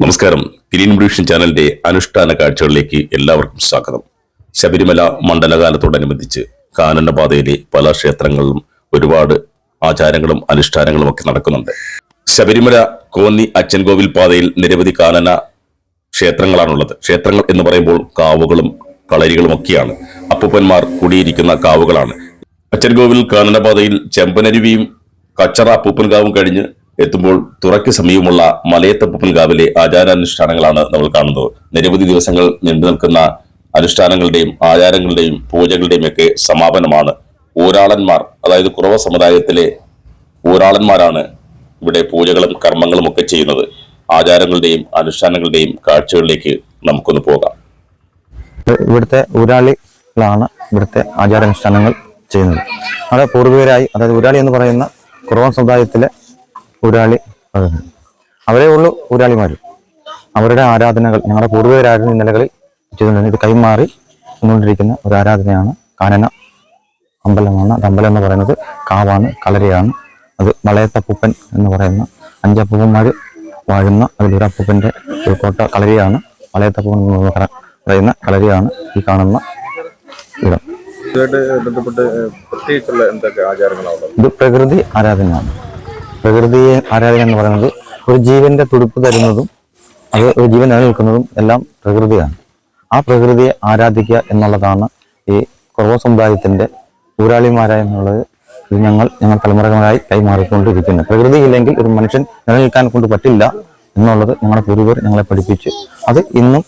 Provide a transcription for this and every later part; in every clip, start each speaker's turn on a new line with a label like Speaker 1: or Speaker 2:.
Speaker 1: നമസ്കാരം. ഗ്രീൻ ബ്രീഷൻ ചാനലിന്റെ അനുഷ്ഠാന കാഴ്ചകളിലേക്ക് എല്ലാവർക്കും സ്വാഗതം. ശബരിമല മണ്ഡലകാലത്തോടനുബന്ധിച്ച് കാനനപാതയിലെ പല ക്ഷേത്രങ്ങളിലും ഒരുപാട് ആചാരങ്ങളും അനുഷ്ഠാനങ്ങളും ഒക്കെ നടക്കുന്നുണ്ട്. ശബരിമല കോന്നി അച്ചൻകോവിൽ പാതയിൽ നിരവധി കാനന ക്ഷേത്രങ്ങളാണുള്ളത്. ക്ഷേത്രങ്ങൾ എന്ന് പറയുമ്പോൾ കാവുകളും കളരികളും ഒക്കെയാണ്. അപ്പൂപ്പന്മാർ കുടിയിരിക്കുന്ന കാവുകളാണ്. അച്ചൻകോവിൽ കാനനപാതയിൽ ചെമ്പനരുവിയും കച്ചറ അപ്പൂപ്പൻകാവും കഴിഞ്ഞ് എത്തുമ്പോൾ തുറയ്ക്ക് സമീപമുള്ള മലയത്തപ്പൻകാവിലെ ആചാരാനുഷ്ഠാനങ്ങളാണ് നമ്മൾ കാണുന്നത്. നിരവധി ദിവസങ്ങൾ നീണ്ടു നിൽക്കുന്ന അനുഷ്ഠാനങ്ങളുടെയും ആചാരങ്ങളുടെയും പൂജകളുടെയും ഒക്കെ സമാപനമാണ് ഊരാളന്മാർ അതായത് കുറവ സമുദായത്തിലെ ഊരാളന്മാരാണ് ഇവിടെ പൂജകളും കർമ്മങ്ങളും ഒക്കെ ചെയ്യുന്നത്. ആചാരങ്ങളുടെയും അനുഷ്ഠാനങ്ങളുടെയും കാഴ്ചകളിലേക്ക് നമുക്കൊന്ന് പോകാം.
Speaker 2: ഇവിടുത്തെ ഊരാളികളാണ് ഇവിടുത്തെ ആചാരാനുഷ്ഠാനങ്ങൾ ചെയ്യുന്നത്. അവിടെ പൂർവികരായി അതായത് ഊരാളി എന്ന് പറയുന്ന കുറവ സമുദായത്തിലെ ഊരാളി അവരെ ഉള്ളൂ ഊരാളിമാർ അവരുടെ ആരാധനകൾ ഞങ്ങളുടെ പൂർവികരായിരുന്നു ആരാധന നിലകളിൽ ചെയ്തുകൊണ്ടിരുന്നത് ഇത് കൈമാറി വന്നുകൊണ്ടിരിക്കുന്ന ഒരു ആരാധനയാണ് കാനന. അമ്പലമാണ് അത് അമ്പലം എന്ന് പറയുന്നത് കാവാണ് കളരിയാണ്. അത് വളയത്തപ്പൂപ്പൻ എന്ന് പറയുന്ന അഞ്ചപ്പൂപ്പന്മാർ വാഴുന്ന അതിലൊരു അപ്പൂപ്പന്റെ ഒരു കോട്ട കളരിയാണ്. വളയത്തപ്പൂപ്പൻ എന്ന് പറയുന്ന കളരിയാണ് ഈ കാണുന്ന ഇടം. ഇത് പ്രകൃതി ആരാധനയാണ്. പ്രകൃതി ആരാധന എന്ന് പറയുന്നത് ഒരു ജീവന്റെ തുടുപ്പ് തരുന്നതും അത് ഒരു ജീവൻ നിലനിൽക്കുന്നതും എല്ലാം പ്രകൃതിയാണ്. ആ പ്രകൃതിയെ ആരാധിക്കുക എന്നുള്ളതാണ് ഈ കുറവ സമുദായത്തിന്റെ ഊരാളിമാരായ എന്നുള്ളത് ഞങ്ങൾ ഞങ്ങൾ തലമുറകളായി കൈമാറിക്കൊണ്ടിരിക്കുന്നത് പ്രകൃതി ഇല്ലെങ്കിൽ ഒരു മനുഷ്യൻ നിലനിൽക്കാൻ കൊണ്ട് പറ്റില്ല എന്നുള്ളത് ഞങ്ങളുടെ പൂർവർ ഞങ്ങളെ പഠിപ്പിച്ച് അത് ഇന്നും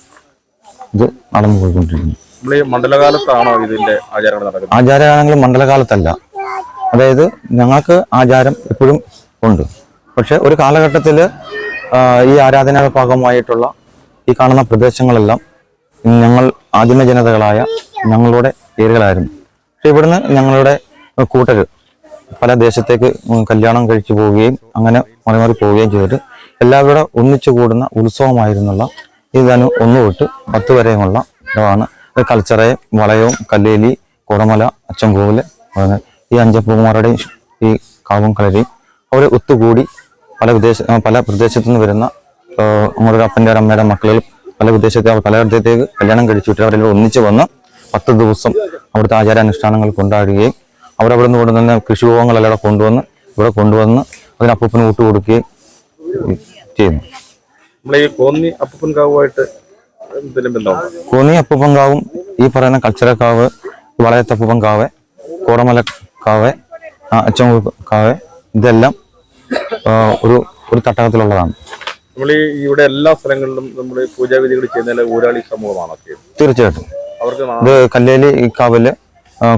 Speaker 2: ഇത് നടന്നു പോയിക്കൊണ്ടിരിക്കുന്നു
Speaker 3: മണ്ഡലകാലത്താണോ ഇതിന്റെ ആചാരങ്ങൾ നടക്കുന്നത്?
Speaker 2: മണ്ഡലകാലത്തല്ല. അതായത് ഞങ്ങൾക്ക് ആചാരം എപ്പോഴും ഉണ്ട്. പക്ഷെ ഒരു കാലഘട്ടത്തിൽ ഈ ആരാധനാ ഭാഗമായിട്ടുള്ള ഈ കാണുന്ന പ്രദേശങ്ങളെല്ലാം ഞങ്ങൾ ആദിമ ജനതകളായ ഞങ്ങളുടെ ഏരിയകളായിരുന്നു പക്ഷെ ഇവിടുന്ന് ഞങ്ങളുടെ കൂട്ടർ പല ദേശത്തേക്ക് കല്യാണം കഴിച്ചു പോവുകയും അങ്ങനെ മാറി മാറി പോവുകയും ചെയ്തിട്ട് എല്ലാവരുടെ ഒന്നിച്ചു കൂടുന്ന ഉത്സവമായിരുന്നുള്ള ഇതാണ് ഒന്ന് തൊട്ട് പത്ത് വരെയുമുള്ള ഇടമാണ്. കൾച്ചറയും വളയവും കല്ലേലി കുടമല അച്ചൻകോവിൽ ഈ അഞ്ചപ്പൂമാരുടെയും ഈ കാവും കളരിയും അവർ ഒത്തുകൂടി പല വിദേശ പല പ്രദേശത്തു നിന്ന് വരുന്ന നമ്മുടെ അപ്പന്റെ അമ്മയുടെ മക്കളിൽ പല വിദേശത്തെ അവർ പലയിടത്തേക്ക് കല്യാണം കഴിച്ചു. വിട്ട് അവരെല്ലാം ഒന്നിച്ച് വന്ന് പത്ത് ദിവസം അവിടുത്തെ ആചാരാനുഷ്ഠാനങ്ങൾ കൊണ്ടാടുകയും അവരവിടെ നിന്ന് കൊണ്ടുവന്ന കൃഷിഭവങ്ങളെല്ലാം കൊണ്ടുവന്ന് ഇവിടെ കൊണ്ടുവന്ന് അതിന് അപ്പൂപ്പന് ഊട്ട് കൊടുക്കുകയും ചെയ്യുന്നു.
Speaker 3: ഈ കോന്നി അപ്പൂപ്പൻകാവുമായിട്ട്
Speaker 2: അപ്പൂപ്പൻകാവും ഈ പറയുന്ന കൾച്ചറക്കാവ് വളയത്തപ്പൂപ്പൻകാവ് കോടമലക്കാവ് അച്ചൻ കാവ് ഇതെല്ലാം ആ, ഒരു ഒരു തട്ടകത്തിലുള്ളതാണ്.
Speaker 3: നമ്മൾ ഈ ഇവിടെ എല്ലാ സ്ഥലങ്ങളിലും നമ്മൾ പൂജാവിധികൾ ചെയ്യുന്നതിൽ ഊരാളി സമൂഹമാണ്
Speaker 2: തീർച്ചയായിട്ടും.
Speaker 3: അവർക്ക്
Speaker 2: ഇത് കല്ലേലി ഈ കാവിൽ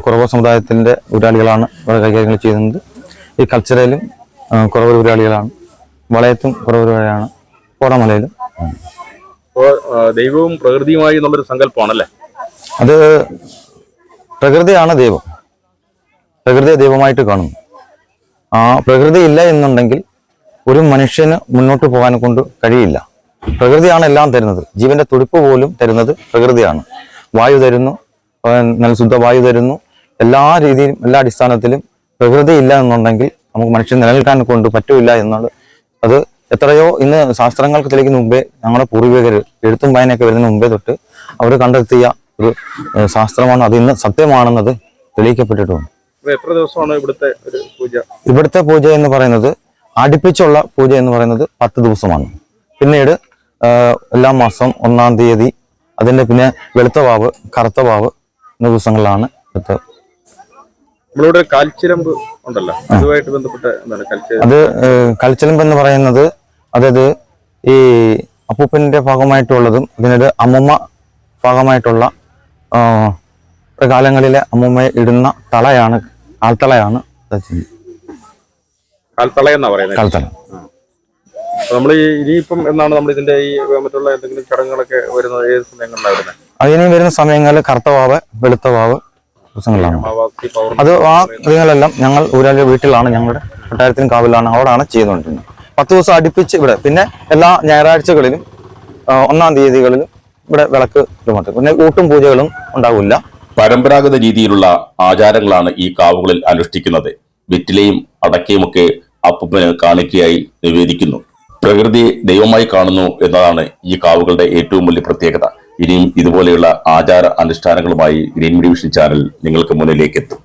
Speaker 2: കുറവ സമുദായത്തിന്റെ ഊരാളികളാണ് ഇവിടെ കൈകാര്യങ്ങൾ ചെയ്യുന്നത്. ഈ കൾച്ചറയിലും കുറവ് ഊരാളികളാണ്. വളയത്തും കുറവ് ഊരാളിയാണ് കോടമലയിലും.
Speaker 3: ദൈവവും പ്രകൃതിയുമായി എന്നുള്ളൊരു സങ്കല്പമാണല്ലേ?
Speaker 2: അത് പ്രകൃതിയാണ് ദൈവം. പ്രകൃതിയെ ദൈവമായിട്ട് കാണുന്നു. ആ പ്രകൃതി ഇല്ല എന്നുണ്ടെങ്കിൽ ഒരു മനുഷ്യന് മുന്നോട്ട് പോകാൻ കൊണ്ട് കഴിയില്ല. പ്രകൃതിയാണ് എല്ലാം തരുന്നത്. ജീവന്റെ തുടിപ്പ് പോലും തരുന്നത് പ്രകൃതിയാണ്. വായു തരുന്നു നല്ല ശുദ്ധ വായു തരുന്നു. എല്ലാ രീതിയിലും എല്ലാ അടിസ്ഥാനത്തിലും പ്രകൃതി ഇല്ല എന്നുണ്ടെങ്കിൽ നമുക്ക് മനുഷ്യൻ നിലനിൽക്കാൻ കൊണ്ട് പറ്റൂല എന്നുള്ളത് അത് എത്രയോ ഇന്ന് ശാസ്ത്രങ്ങൾക്ക് തെളിയിക്കുന്ന മുമ്പേ ഞങ്ങളുടെ പൂർവികർ എഴുത്തും വായനയൊക്കെ വരുന്നതിന് മുമ്പേ തൊട്ട് അവർ കണ്ടെത്തിയ ഒരു ശാസ്ത്രമാണ്. അത് ഇന്ന് സത്യമാണെന്നത് തെളിയിക്കപ്പെട്ടിട്ടുണ്ട്.
Speaker 3: എത്ര ദിവസമാണ് ഇവിടുത്തെ ഒരു പൂജ?
Speaker 2: ഇവിടുത്തെ പൂജ എന്ന് പറയുന്നത് അടുപ്പിച്ചുള്ള പൂജ എന്ന് പറയുന്നത് പത്ത് ദിവസമാണ്. പിന്നീട് എല്ലാ മാസം ഒന്നാം തീയതി അതിന്റെ പിന്നെ വെളുത്ത വാവ് കറുത്ത വാവ് എന്ന ദിവസങ്ങളിലാണ് ഇവിടുത്തെ
Speaker 3: നമ്മളിവിടെ കാൽച്ചിലമ്പ് ഉണ്ടല്ലോ. അതുമായിട്ട് ബന്ധപ്പെട്ട എന്താണ്
Speaker 2: അത് കൽച്ചിലമ്പ് എന്ന് പറയുന്നത് അതായത് ഈ അപ്പൂപ്പന്റെ ഭാഗമായിട്ടുള്ളതും അതിനൊരു അമ്മമ്മ ഭാഗമായിട്ടുള്ള കാലങ്ങളിലെ അമ്മമ്മയെ ഇടുന്ന തളയാണ് ചെയ്യുന്നത്.
Speaker 3: കാൽത്തള എന്നാ പറയുന്നത്.
Speaker 2: കാൽത്തള.
Speaker 3: നമ്മൾ ഇനിയിപ്പം എന്നാണ് നമ്മൾ ഇതിന്റെ ഈ മറ്റുള്ള എന്തെങ്കിലും ചടങ്ങുകളൊക്കെ വരുന്നത്? ഏത് സമയങ്ങളിലാണ് വരുന്നത്?
Speaker 2: അതിന് വരുന്ന സമയങ്ങളിൽ കറുത്ത വാവ് വെളുത്ത വാവ് ദിവസങ്ങളിലാണ്. അത് ആ കാര്യങ്ങളെല്ലാം ഞങ്ങൾ ഊരാളുടെ വീട്ടിലാണ് ഞങ്ങളുടെ കൊട്ടാരത്തിനും കാവിലാണ് അവിടെയാണ് ചെയ്തുകൊണ്ടിരുന്നത്. പത്ത് ദിവസം അടുപ്പിച്ച് ഇവിടെ പിന്നെ എല്ലാ ഞായറാഴ്ചകളിലും ഒന്നാം തീയതികളിലും ഇവിടെ വിളക്ക് ചുമത്തും പിന്നെ ഊട്ടും പൂജകളും ഉണ്ടാവില്ല.
Speaker 1: പരമ്പരാഗത രീതിയിലുള്ള ആചാരങ്ങളാണ് ഈ കാവുകളിൽ അനുഷ്ഠിക്കുന്നത്. വെറ്റിലയും അടക്കയുമൊക്കെ അപ്പൂപ്പന് കാണിക്കയായി നിവേദിക്കുന്നു. പ്രകൃതിയെ ദൈവമായി കാണുന്നു എന്നതാണ് ഈ കാവുകളുടെ ഏറ്റവും വലിയ പ്രത്യേകത. ഇനിയും ഇതുപോലെയുള്ള ആചാര അനുഷ്ഠാനങ്ങളുമായി ഗ്രീൻ ഡിവിഷൻ വിഷൻ ചാനൽ നിങ്ങൾക്ക് മുന്നിലേക്ക് എത്തും